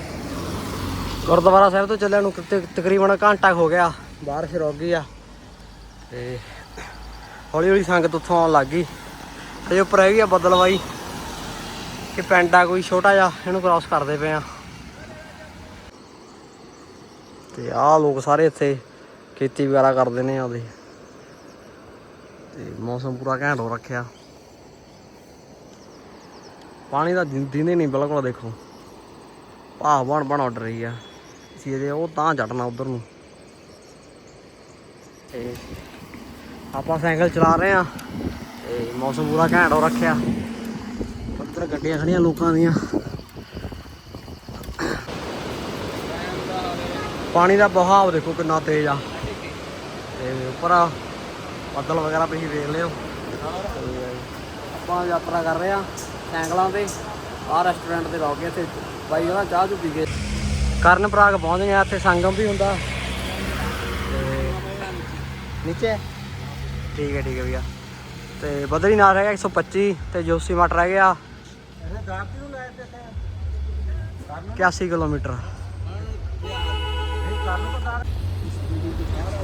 ਗੁਰਦੁਆਰਾ ਸਾਹਿਬ ਤੋਂ ਚੱਲਿਆ ਨੂੰ ਤਕਰੀਬਨ ਘੰਟਾ ਹੋ ਗਿਆ ਬਾਰਿਸ਼ ਰੁਕ ਗਈ ਆ। ਤੇ ਹੌਲੀ ਹੌਲੀ ਸੰਗਤ ਉੱਥੋਂ ਆਉਣ ਲੱਗ ਗਈ। ਅਜੇ ਉੱਪਰ ਹੈਗੀ ਆ ਬਦਲਵਾਈ ਕਿ ਪਿੰਡ ਆ ਕੋਈ ਛੋਟਾ ਜਿਹਾ ਇਹਨੂੰ ਕ੍ਰਾਸ ਕਰਦੇ ਪਏ ਆ। ਤੇ ਆਹ ਲੋਕ ਸਾਰੇ ਇੱਥੇ ਖੇਤੀ ਵਗੈਰਾ ਕਰਦੇ ਨੇ ਆਪਦੇ। ਤੇ ਮੌਸਮ ਪੂਰਾ ਘੈਂਟ ਹੋ ਰੱਖਿਆ। ਪਾਣੀ ਦਾ, ਦਿੰਦੇ ਨਹੀਂ ਬਿਲਕੁਲ ਦੇਖੋ। ਭਾਵ ਬਣ ਬਣ ਉੱਡ ਰਹੀ ਆ। ਸੀ ਇਹਦੇ ਉਹ ਤਾਂ ਚੜਨਾ ਉਧਰ ਨੂੰ। ਤੇ ਆਪਾਂ ਸਾਈਕਲ ਚਲਾ ਰਹੇ ਆ ਤੇ ਮੌਸਮ ਪੂਰਾ ਘੈਂਟ ਹੋ ਰੱਖਿਆ। ਉੱਧਰ ਗੱਡੀਆਂ ਖੜੀਆਂ ਲੋਕਾਂ ਦੀਆਂ। ਪਾਣੀ ਦਾ ਬਹਾਵ ਦੇਖੋ ਕਿੰਨਾ ਤੇਜ਼ ਆ। ਤੇ ਉੱਪਰ ਬੱਦਲ ਵਗੈਰਾ ਤੁਸੀਂ ਵੇਖ ਲਿਓ। ਤੇ ਆਪਾਂ ਯਾਤਰਾ ਕਰ ਰਹੇ ਆ ਸੈਂਗਲਾਂ ਤੇ ਆਹ ਰੈਸਟੋਰੈਂਟ ਤੇ ਰੁਕ ਗਏ ਇੱਥੇ। ਬਾਈ ਕਹਿੰਦਾ ਚਾਹ ਚੁ ਪੀ ਕੇ। ਕਰਨ ਪ੍ਰਾਗ ਪਹੁੰਚ ਗਏ ਇੱਥੇ ਸੰਗਮ ਵੀ ਹੁੰਦਾ। ਤੇ ਨੀਚੇ? ਠੀਕ ਹੈ ਠੀਕ ਹੈ ਭਈਆ। ਤੇ ਬਦਰੀਨਾਥ ਰਹਿ ਗਿਆ 125 ਤੇ ਜੋਸੀ ਮਠ ਰਹਿ ਗਿਆ 81 ਕਿਲੋਮੀਟਰ।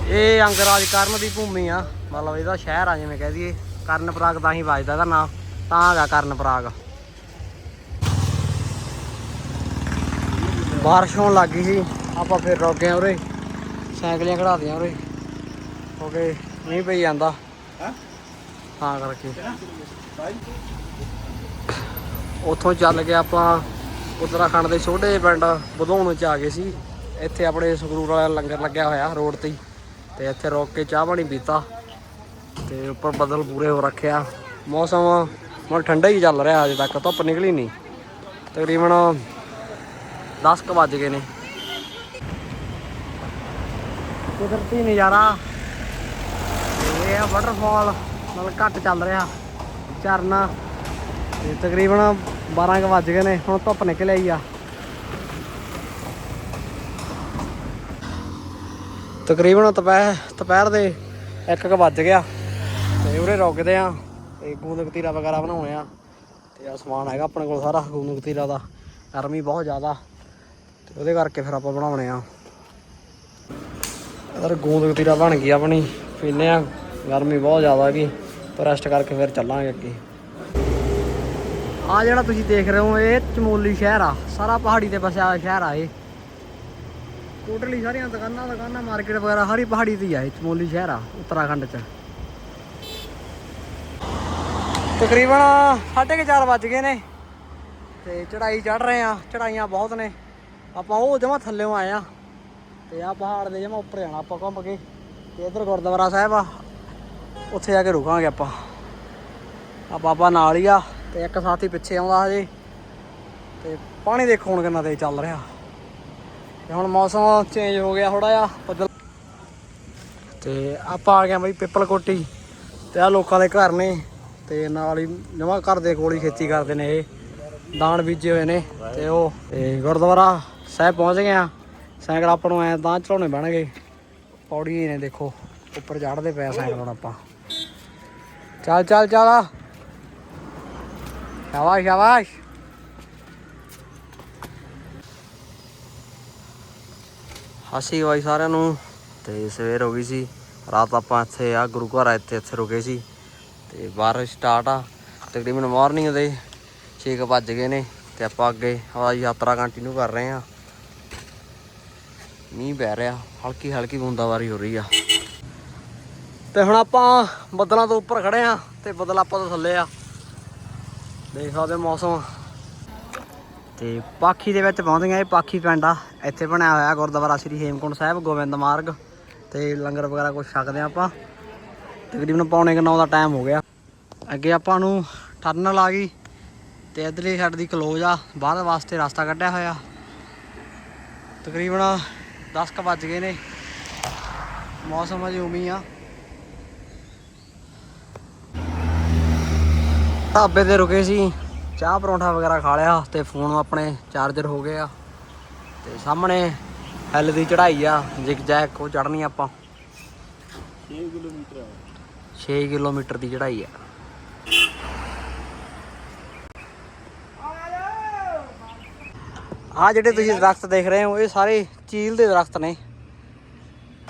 ਇਹ ਅੰਗਰਾਜ ਕਰਨ ਦੀ ਭੂਮੀ ਆ। ਮਤਲਬ ਇਹਦਾ ਸ਼ਹਿਰ ਆ ਜਿਵੇਂ ਕਹਿ ਦਈਏ। ਕਰਨ ਪ੍ਰਾਗ ਤਾਂ ਹੀ ਵੱਜਦਾ ਇਹਦਾ ਨਾਮ ਤਾਂ ਹੈਗਾ ਕਰਨ ਪ੍ਰਾਗ। ਬਾਰਿਸ਼ ਹੋਣ ਲੱਗ ਗਈ ਸੀ। ਆਪਾਂ ਫਿਰ ਰੁਕ ਗਏ ਉਰੇ। ਸਾਈਕਲੀਆਂ ਖੜਾਤੀਆਂ ਉਰੇ। ਕਿਉਂਕਿ ਨਹੀਂ ਪਈ ਜਾਂਦਾ। ਹਾਂ? ਕਰਕੇ। ਉੱਥੋਂ ਚੱਲ ਕੇ ਆਪਾਂ ਉੱਤਰਾਖੰਡ ਦੇ ਛੋਟੇ ਪਿੰਡ ਬਧੌਣ ਚ ਆ ਗਏ ਸੀ। ਇੱਥੇ ਆਪਣੇ ਸੰਗਰੂਰ ਵਾਲਾ ਲੰਗਰ ਲੱਗਿਆ ਹੋਇਆ ਰੋਡ ਤੇ ਹੀ। ਤੇ ਇੱਥੇ ਰੋਕ ਕੇ ਚਾਹ ਪਾਣੀ ਪੀਤਾ। ਤੇ ਉੱਪਰ ਬੱਦਲ ਪੂਰੇ ਹੋ ਰੱਖਿਆ ਮੌਸਮ ਮਨ ਠੰਡਾ ਹੀ ਚੱਲ ਰਿਹਾ ਅਜੇ ਤੱਕ, ਧੁੱਪ ਨਿਕਲੀ ਨਹੀਂ। ਤਕਰੀਬਨ 10 ਕੁ ਵੱਜ ਗਏ ਨੇ। ਕੁਦਰਤੀ ਨਜ਼ਾਰਾ। ਤੇ ਇਹ ਆ ਵਾਟਰਫਾਲ ਮਤਲਬ ਘੱਟ ਚੱਲ ਰਿਹਾ। ਝਰਨਾ। ਤੇ ਤਕਰੀਬਨ 12 ਕੁ ਵੱਜ ਗਏ ਨੇ, ਹੁਣ ਧੁੱਪ ਨਿਕਲ ਆਈ ਆ। ਤਕਰੀਬਨ ਦੁਪਹਿਰ ਦੁਪਹਿਰ ਦੇ 1 ਕੁ ਵੱਜ ਗਿਆ। ਤੇ ਉਰੇ ਰੁਕਦੇ ਆ, ਤੇ ਗੂੰਦ ਕਤੀਰਾ ਵਗੈਰਾ ਬਣਾਉਣੇ ਆ। ਤੇ ਆ ਸਮਾਨ ਹੈਗਾ ਆਪਣੇ ਕੋਲ ਸਾਰਾ, ਗੂੰਦ ਕਤੀਰਾ ਦਾ। ਗਰਮੀ ਬਹੁਤ ਜ਼ਿਆਦਾ। ਤੇ ਉਹਦੇ ਕਰਕੇ ਫਿਰ ਆਪਾਂ ਬਣਾਉਣੇ ਆ। ਇਧਰ ਗੂੰਦ ਕਤੀਰਾ ਬਣ ਗਈ ਆਪਣੀ ਪੀਨੇ ਆ। ਗਰਮੀ ਬਹੁਤ ਜ਼ਿਆਦਾ ਹੈਗੀ ਪਰ ਰੈਸਟ ਕਰਕੇ ਫਿਰ ਚੱਲਾਂਗੇ ਅੱਗੇ। ਆ ਜਿਹੜਾ ਤੁਸੀਂ ਦੇਖ ਰਹੇ ਹੋ, ਇਹ ਚਮੋਲੀ ਸ਼ਹਿਰ ਆ। ਸਾਰਾ ਪਹਾੜੀ ਤੇ ਵਸਿਆ ਹੋਇਆ ਸ਼ਹਿਰ ਆ ਇਹ। ਟੋਟਲੀ ਸਾਰੀਆਂ ਦੁਕਾਨਾਂ ਦੁਕਾਨਾਂ ਮਾਰਕੀਟ ਵਗੈਰਾ, ਹਰੀ ਪਹਾੜੀ ਤੇ ਆ ਇਹ ਚਮੋਲੀ ਸ਼ਹਿਰ ਆ, ਉੱਤਰਾਖੰਡ ਚ। ਤਕਰੀਬਨ 4:30 ਵੱਜ ਗਏ ਨੇ ਤੇ ਚੜਾਈ ਚੜ ਰਹੇ ਆ ਚੜਾਈਆਂ ਬਹੁਤ ਨੇ। ਆਪਾਂ ਉਹ ਜਮਾ ਥੱਲੇੋਂ ਆਏ ਆ ਤੇ ਆ ਪਹਾੜ ਦੇ ਜਮਾ ਉੱਪਰ ਜਾਣਾ ਆਪਾਂ ਘੁੰਮ ਕੇ ਤੇ ਇਧਰ ਗੁਰਦੁਆਰਾ ਸਾਹਿਬ ਆ, ਉੱਥੇ ਜਾ ਕੇ ਰੁਕਾਂਗੇ ਆਪਾਂ। ਆ ਬਾਬਾ ਨਾਲ ਹੀ ਆ ਤੇ ਇੱਕ ਸਾਥੀ ਪਿੱਛੇ ਆਉਂਦਾ ਹਜੇ। ਤੇ ਪਾਣੀ ਦੇਖੋ ਹੁਣ ਕਿੰਨਾ ਤੇ ਚੱਲ ਰਿਹਾ। ਤੇ ਹੁਣ ਮੌਸਮ ਚੇਂਜ ਹੋ ਗਿਆ ਥੋੜਾ ਜਿਹਾ, ਬੱਦਲ। ਤੇ ਆਪਾਂ ਆ ਗਏ ਬਈ ਪਿੱਪਲ ਕੋਟੀ ਤੇ ਆ ਲੋਕਾਂ ਦੇ ਘਰ ਨੇ, ਤੇ ਨਾਲ ਹੀ ਜਮਾ ਘਰ ਦੇ ਕੋਲ ਹੀ ਖੇਤੀ ਕਰਦੇ ਨੇ ਇਹ ਦਾਣ ਬੀਜੇ ਹੋਏ ਨੇ, ਤੇ ਉਹ, ਤੇ ਗੁਰਦੁਆਰਾ ਸਾਹਿਬ ਪਹੁੰਚ ਗਏ ਆ ਸਾਈਕਲ ਆਪਾਂ ਨੂੰ ਐ ਤਾਂ ਚੜਾਉਣੇ ਬਹਿਣਗੇ ਪੌੜੀ ਨੇ ਦੇਖੋ, ਉੱਪਰ ਚੜਦੇ ਪਏ ਸਾਈਕਲ ਹੁਣ ਆਪਾਂ। ਚੱਲ ਚੱਲ ਚੱਲ ਸ਼ਾਬਾਸ਼ ਸ਼ਾਬਾਸ਼। ਹਾਸੀ ਵਾਈ ਸਾਰਿਆਂ ਨੂੰ। ਤੇ ਸਵੇਰ ਹੋ ਗਈ ਸੀ। ਰਾਤ ਆਪਾਂ ਇੱਥੇ ਆ, ਗੁਰੂ ਘਰ ਇੱਥੇ ਇੱਥੇ ਰੁਕੇ ਸੀ। ਤੇ ਬਾਰਿਸ਼ ਸਟਾਰਟ ਆ। ਤਕਰੀਬਨ ਮਾਰਨਿੰਗ ਦੇ 6 ਵੱਜ ਗਏ ਨੇ ਤੇ ਆਪਾਂ ਅੱਗੇ ਆਪਣਾ ਯਾਤਰਾ ਕੰਟੀਨਿਊ ਕਰ ਰਹੇ ਆ ਮੀਂਹ ਪੈ ਰਿਹਾ। ਹਲਕੀ ਹਲਕੀ ਬੂੰਦਾਬਾਰੀ ਹੋ ਰਹੀ ਆ। ਤੇ ਹੁਣ ਆਪਾਂ ਬੱਦਲਾਂ ਤੋਂ ਉੱਪਰ ਖੜੇ ਆ ਤੇ ਬੱਦਲ ਆਪਾਂ ਤੋਂ ਥੱਲੇ ਆ। ਦੇਖ ਸਕਦੇ ਮੌਸਮ। ਤੇ ਪਾਖੀ ਦੇ ਵਿੱਚ ਪਹੁੰਚ ਗਏ ਇਹ ਪਾਖੀ ਪਿੰਡ ਆ। ਇੱਥੇ ਬਣਿਆ ਹੋਇਆ ਗੁਰਦੁਆਰਾ ਸ੍ਰੀ ਹੇਮਕੁੰਟ ਸਾਹਿਬ, ਗੋਬਿੰਦ ਮਾਰਗ। ਤੇ ਲੰਗਰ ਵਗੈਰਾ ਕੁਝ ਛਕਦੇ ਆ ਆਪਾਂ। ਤਕਰੀਬਨ ਪੌਣੇ ਕੁ ਨੌ ਦਾ ਟਾਈਮ ਹੋ ਗਿਆ। ਅੱਗੇ ਆਪਾਂ ਨੂੰ ਟਰਨਲ ਆ ਗਈ ਤੇ ਇਧਰਲੀ ਸਾਈਡ ਦੀ ਕਲੋਜ ਆ। ਬਾਹਰ ਵਾਸਤੇ ਰਸਤਾ ਕੱਢਿਆ ਹੋਇਆ। ਤਕਰੀਬਨ 10 ਕੁ ਵੱਜ ਗਏ ਨੇ। ਮੌਸਮ ਅਜੇ ਉਮੀ ਆ। ਢਾਬੇ ਤੇ ਰੁਕੇ ਸੀ। ਚਾਹ ਪਰੌਂਠਾ ਵਗੈਰਾ ਖਾ ਲਿਆ ਤੇ ਫੋਨ ਆਪਣੇ ਚਾਰਜਰ ਹੋ ਗਏ ਆ। ਤੇ ਸਾਹਮਣੇ ਹੈਲ ਦੀ ਚੜ੍ਹਾਈ ਆ ਜਿਗ ਜੈਕ ਉਹ ਚੜ੍ਹਨੀ ਆਪਾਂ। 6 ਕਿਲੋਮੀਟਰ 6 ਕਿਲੋਮੀਟਰ ਦੀ ਚੜ੍ਹਾਈ ਆ। ਆ ਜਿਹੜੇ ਤੁਸੀਂ ਦਰਖਤ ਦੇਖ ਰਹੇ ਹੋ ਇਹ ਸਾਰੇ ਚੀਲ ਦੇ ਦਰਖਤ ਨੇ।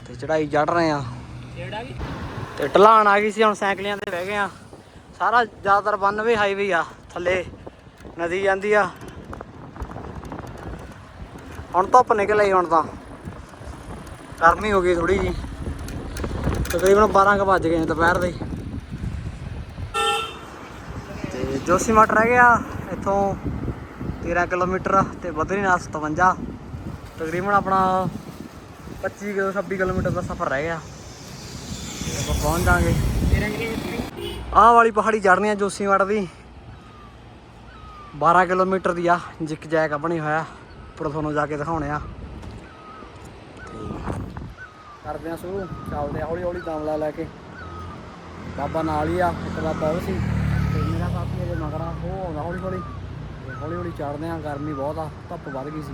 ਤੇ ਚੜ੍ਹਾਈ ਚੜ੍ਹ ਰਹੇ ਆ। ਤੇ ਢਲਾਣ ਆ ਗਈ ਸੀ ਹੁਣ ਸਾਈਕਲੀਆਂ ਤੇ ਬਹਿ ਗਏ ਆ। ਸਾਰਾ ਜ਼ਿਆਦਾਤਰ 92 ਹਾਈਵੇ ਆ ਥੱਲੇ। ਨਦੀ ਜਾਂਦੀ ਆ। ਹੁਣ ਧੁੱਪ ਨਿਕਲ ਆਈ ਹੁਣ ਤਾਂ। ਗਰਮੀ ਹੋ ਗਈ ਥੋੜੀ ਜੀ। ਤਕਰੀਬਨ 12 ਕੁ ਵੱਜ ਗਏ ਦੁਪਹਿਰ ਦੇ। ਤੇ ਜੋਸੀਮਠ ਰਹਿ ਗਿਆ। ਇੱਥੋਂ 13 ਕਿਲੋਮੀਟਰ ਤੇ ਬਦਰੀਨਾਥ 57 ਤਕਰੀਬਨ ਆਪਣਾ 25 ਕਿਲੋ 26 ਕਿਲੋਮੀਟਰ ਦਾ ਸਫ਼ਰ ਰਹਿ ਗਿਆ। ਤੇ ਆਪਾਂ ਪਹੁੰਚ ਜਾਾਂਗੇ 13 ਆਹ ਵਾਲੀ ਪਹਾੜੀ ਚੜ੍ਹਨੀ ਆ ਜੋਸ਼ੀ ਜੋਸੀਮਠ ਦੀ। 12 ਕਿਲੋਮੀਟਰ ਦੀ ਆ, ਜਿੱਕ ਜੈਕ ਬਣੀ ਹੋਇਆ। ਉੱਪਰ ਤੁਹਾਨੂੰ ਜਾ ਕੇ ਦਿਖਾਉਣੇ ਆ। ਕਰਦੇ ਆ ਸ਼ੁਰੂ। ਚੱਲਦੇ ਆ ਹੌਲੀ ਹੌਲੀ ਦਾਮਲਾ ਲੈ ਕੇ। ਬਾਬਾ ਨਾਲ ਹੀ ਆ, ਇੱਕ ਬਾਬਾ ਉਹ ਸੀ। ਤੇ ਮੇਰਾ ਸਾਥੀ ਇਹਦੇ ਮਗਰ ਆ, ਉਹ ਆਉਂਦਾ ਹੌਲੀ ਹੌਲੀ। ਤੇ ਹੌਲੀ ਹੌਲੀ ਚੜਦੇ ਆ, ਗਰਮੀ ਬਹੁਤ ਆ, ਧੁੱਪ ਵੱਧ ਗਈ ਸੀ।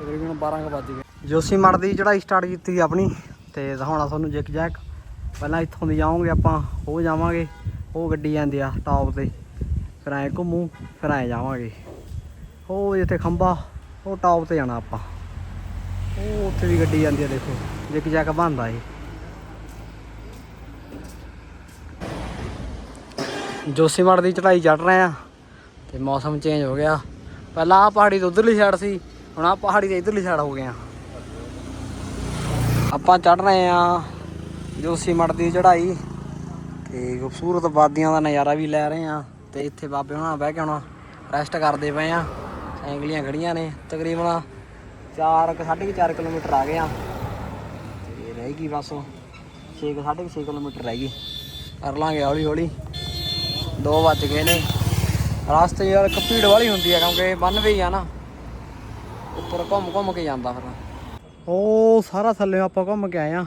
ਤਕਰੀਬਨ 12 ਕੁ ਵੱਜ ਗਏ। ਜੋਸੀ ਮੜ ਦੀ ਚੜਾਈ ਸਟਾਰਟ ਕੀਤੀ ਆਪਣੀ। ਤੇ ਦਿਖਾਉਣਾ ਤੁਹਾਨੂੰ ਜਿੱਕ ਜੈਕ। ਪਹਿਲਾਂ ਇੱਥੋਂ ਦੀ ਜਾਵਾਂਗੇ ਆਪਾਂ, ਉਹ ਜਾਵਾਂਗੇ। ਉਹ ਗੱਡੀ ਜਾਂਦੀ ਆ ਟਾਪ ਤੇ। ਫਿਰ ਐਂ ਘੁੰਮੂ ਫਿਰ ਐਂ ਜਾਵਾਂਗੇ ਉਹ ਜਿੱਥੇ ਖੰਭਾ, ਉਹ ਟਾਪ ਤੇ ਜਾਣਾ ਆਪਾਂ। ਉਹ ਉੱਥੇ ਵੀ ਗੱਡੀ ਜਾਂਦੀ ਆ, ਦੇਖੋ। ਜਿੱਕ ਜੈਕ ਬੰਦਾ ਏ ਜੋਸੀਮੜ ਦੀ ਚੜਾਈ ਚੜ ਰਹੇ ਆ, ਤੇ ਮੌਸਮ ਚੇਂਜ ਹੋ ਗਿਆ। ਪਹਿਲਾਂ ਆ ਪਹਾੜੀ ਤੋਂ ਉਧਰਲੀ ਸਾਈਡ ਸੀ, ਹੁਣ ਆ ਪਹਾੜੀ ਤੇ ਇਧਰਲੀ ਸਾਈਡ ਹੋ ਗਏ ਆ। ਆਪਾਂ ਚੜ ਰਹੇ ਆ ਜੋਸੀਮੜ ਦੀ ਚੜਾਈ ਤੇ ਖੂਬਸੂਰਤ ਵਾਦੀਆਂ ਦਾ ਨਜ਼ਾਰਾ ਵੀ ਲੈ ਰਹੇ ਆ। ਤੇ ਇੱਥੇ ਬਾਬੇ ਹੁਣਾਂ ਬਹਿ ਕੇ ਹੁਣ ਰੈਸਟ ਕਰਦੇ ਪਏ ਆ। ਸਾਈਕਲੀਆਂ ਖੜੀਆਂ ਨੇ, ਤਕਰੀਬਨ 4 4.5 ਕਿਲੋਮੀਟਰ ਆ ਗਏ ਆ। ਤੇ ਰਹਿ ਗਈ ਬਸ 6 6.5 ਕਿਲੋਮੀਟਰ ਰਹਿ ਗਈ। ਕਰ ਲਾਂਗੇ ਹੌਲੀ ਹੌਲੀ। 2 ਵੱਜ ਗਏ ਨੇ। ਰਸਤੇ ਯਾਰ ਇੱਕ ਭੀੜ ਵਾਲੀ ਹੁੰਦੀ ਆ, ਕਿਉਂਕਿ ਬੰਨ ਵੀ ਆ ਨਾ। ਉੱਪਰ ਘੁੰਮ ਘੁੰਮ ਕੇ ਜਾਂਦਾ ਫਿਰ। ਉਹ ਸਾਰਾ ਥੱਲੇ ਆਪਾਂ ਘੁੰਮ ਕੇ ਆਏ ਆ।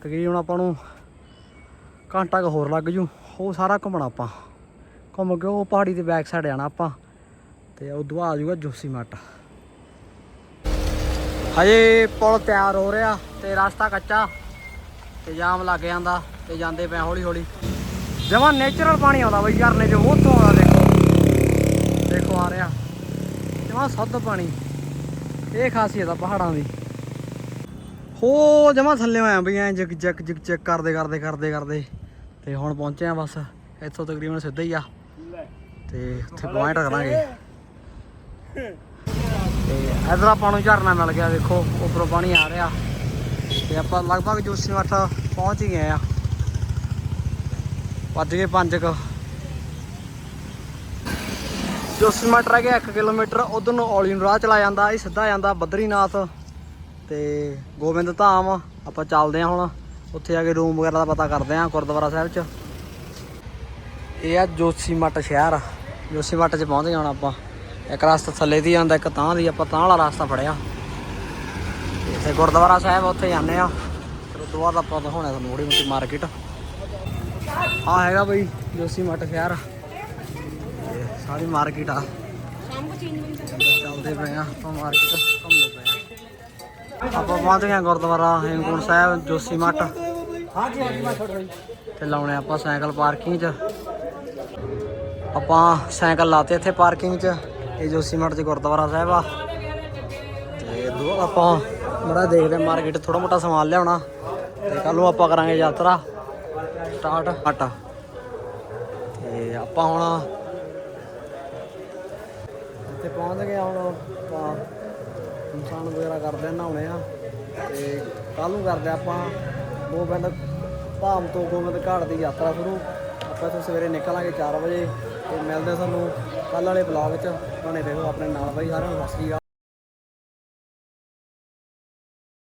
ਤਕਰੀਬਨ ਆਪਾਂ ਨੂੰ ਘੰਟਾ ਕੁ ਹੋਰ ਲੱਗ ਜੂ। ਉਹ ਸਾਰਾ ਘੁੰਮਣਾ ਆਪਾਂ। ਘੁੰਮ ਕੇ ਉਹ ਪਹਾੜੀ ਦੇ ਬੈਕ ਸਾਈਡ ਜਾਣਾ ਆਪਾਂ। ਤੇ ਉਦੋਂ ਆ ਜਾਊਗਾ ਜੋਸੀ ਮੱਟ। ਹਜੇ ਪੁਲ ਤਿਆਰ ਹੋ ਰਿਹਾ ਤੇ ਰਸਤਾ ਕੱਚਾ ਤੇ ਜਾਮ ਲੱਗ ਜਾਂਦਾ ਤੇ ਜਾਂਦੇ ਪਏ ਹੌਲੀ ਹੌਲੀ। ਜਮਾ ਨੇਚਰਲ ਪਾਣੀ ਆਉਂਦਾ ਬਈ ਝਰਨੇ ਚੋਂ ਉੱਥੋਂ ਆਉਂਦਾ ਦੇਖੋ। ਦੇਖੋ ਆ ਰਿਹਾ। ਜਮਾ ਸੁੱਧ ਪਾਣੀ। ਇਹ ਖਾਸੀਅਤ ਆ ਪਹਾੜਾਂ ਦੀ। ਹੋ, ਜਮਾ ਥੱਲੇ ਆਇਆ ਬਈ, ਐ ਜਿਕ ਜਿਕ ਜਿਕ ਚੈੱਕ ਕਰਦੇ ਕਰਦੇ ਕਰਦੇ ਕਰਦੇ। ਤੇ ਹੁਣ ਪਹੁੰਚੇ ਆ ਬਸ। ਇੱਥੋਂ ਤਕਰੀਬਨ ਸਿੱਧਾ ਹੀ ਆ। ਤੇ ਉੱਥੇ ਪੁਆਇੰਟ ਕਰਾਂਗੇ ਤੇ ਇਧਰ ਆਪਾਂ ਨੂੰ ਝਰਨਾ ਮਿਲ ਗਿਆ ਦੇਖੋ ਉੱਪਰੋਂ ਪਾਣੀ ਆ ਰਿਹਾ। ਤੇ ਆਪਾਂ ਲਗਭਗ ਜੋਸੀ ਮੱਠ ਪਹੁੰਚ ਹੀ ਗਏ ਆ। ਵੱਜ ਗਏ 5 ਕ। ਜੋਸੀ ਮੱਠ ਰਹਿ ਗਿਆ 1 ਕਿਲੋਮੀਟਰ, ਉਧਰ ਨੂੰ ਔਲੀ ਨੂੰ ਰਾਹ ਚਲਾ ਜਾਂਦਾ, ਇਹ ਸਿੱਧਾ ਜਾਂਦਾ ਬਦਰੀਨਾਥ ਤੇ ਗੋਬਿੰਦ ਧਾਮ। ਆਪਾਂ ਚੱਲਦੇ ਆ ਹੁਣ, ਉੱਥੇ ਜਾ ਕੇ ਰੂਮ ਵਗੈਰਾ ਦਾ ਪਤਾ ਕਰਦੇ ਆ ਗੁਰਦੁਆਰਾ ਸਾਹਿਬ 'ਚ। ਇਹ ਆ ਜੋਸੀ ਮੱਠ ਸ਼ਹਿਰ। ਜੋਸੀ ਮੱਠ 'ਚ ਪਹੁੰਚ ਹੁਣ ਆਪਾਂ। ਇੱਕ ਰਸਤਾ ਥੱਲੇ ਦੀ ਜਾਂਦਾ ਇੱਕ ਤਾਂ ਦੀ ਆਪਾਂ ਤਾਂ ਵਾਲਾ ਰਸਤਾ ਫੜਿਆ। ਇੱਥੇ ਗੁਰਦੁਆਰਾ ਸਾਹਿਬ ਉੱਥੇ ਜਾਂਦੇ ਆ। ਫਿਰ ਉਸ ਤੋਂ ਬਾਅਦ ਆਪਾਂ ਦਿਖਾਉਣਾ ਤੁਹਾਨੂੰ ਥੋੜੀ ਮੋਟੀ ਮਾਰਕੀਟ। ਆ ਹੈਗਾ ਬਈ ਜੋਸੀ ਮੱਠ ਸ਼ਹਿਰ ਸਾਰੀ ਮਾਰਕੀਟ ਆ। ਚੱਲਦੇ ਪਏ ਆ ਆਪਾਂ ਮਾਰਕੀਟ ਘੁੰਮਦੇ ਪਏ ਆ। ਆਪਾਂ ਪਹੁੰਚ ਗਏ ਗੁਰਦੁਆਰਾ ਹੇਮਕੁੰਟ ਸਾਹਿਬ ਜੋਸੀ ਮੱਠ ਹਾਂਜੀ ਹਾਂਜੀ ਮੈਂ ਛੋੜ ਰਹੀ ਤੇ ਲਾਉਣੇ ਆਪਾਂ ਸਾਈਕਲ ਪਾਰਕਿੰਗ 'ਚ। ਆਪਾਂ ਸਾਈਕਲ ਲਾਤੇ ਇੱਥੇ ਪਾਰਕਿੰਗ 'ਚ ਇਹ ਜੋਸੀ ਮੱਠ 'ਚ ਗੁਰਦੁਆਰਾ ਸਾਹਿਬ ਆ। ਤੇ ਦੋ ਆਪਾਂ ਮੜਾ ਦੇਖਦੇ ਮਾਰਕੀਟ ਥੋੜਾ ਮੋਟਾ ਸਮਾਨ ਲਿਆਉਣਾ। ਤੇ ਕੱਲ ਨੂੰ ਆਪਾਂ ਕਰਾਂਗੇ ਯਾਤਰਾ। ਸਟਾਰਟ। ਹਟ ਤੇ ਆਪਾਂ ਹੁਣ ਇੱਥੇ ਪਹੁੰਚ ਗਏ ਹੁਣ ਆਪਾਂ ਇਨਸਾਨ ਵਗੈਰਾ ਕਰਦੇ ਨਹਾਉਣੇ ਆ। ਤੇ ਕੱਲ ਨੂੰ ਕਰਦੇ ਆਪਾਂ ਗੋਬਿੰਦ ਧਾਮ ਤੋਂ ਗੋਬਿੰਦ ਘਾਟ ਦੀ ਯਾਤਰਾ ਸ਼ੁਰੂ। ਆਪਾਂ ਇੱਥੋਂ ਸਵੇਰੇ ਨਿਕਲਾਂਗੇ 4 ਵਜੇ। ਤੇ ਮਿਲਦੇ ਆ ਤੁਹਾਨੂੰ ਕੱਲ ਵਾਲੇ ਬਲੌਗ 'ਚ। ਬਣੇ ਰਹੋ ਆਪਣੇ ਨਾਲ ਬਾਈ ਸਾਰਿਆਂ ਨੂੰ, ਸਤਿ ਸ਼੍ਰੀ ਅਕਾਲ।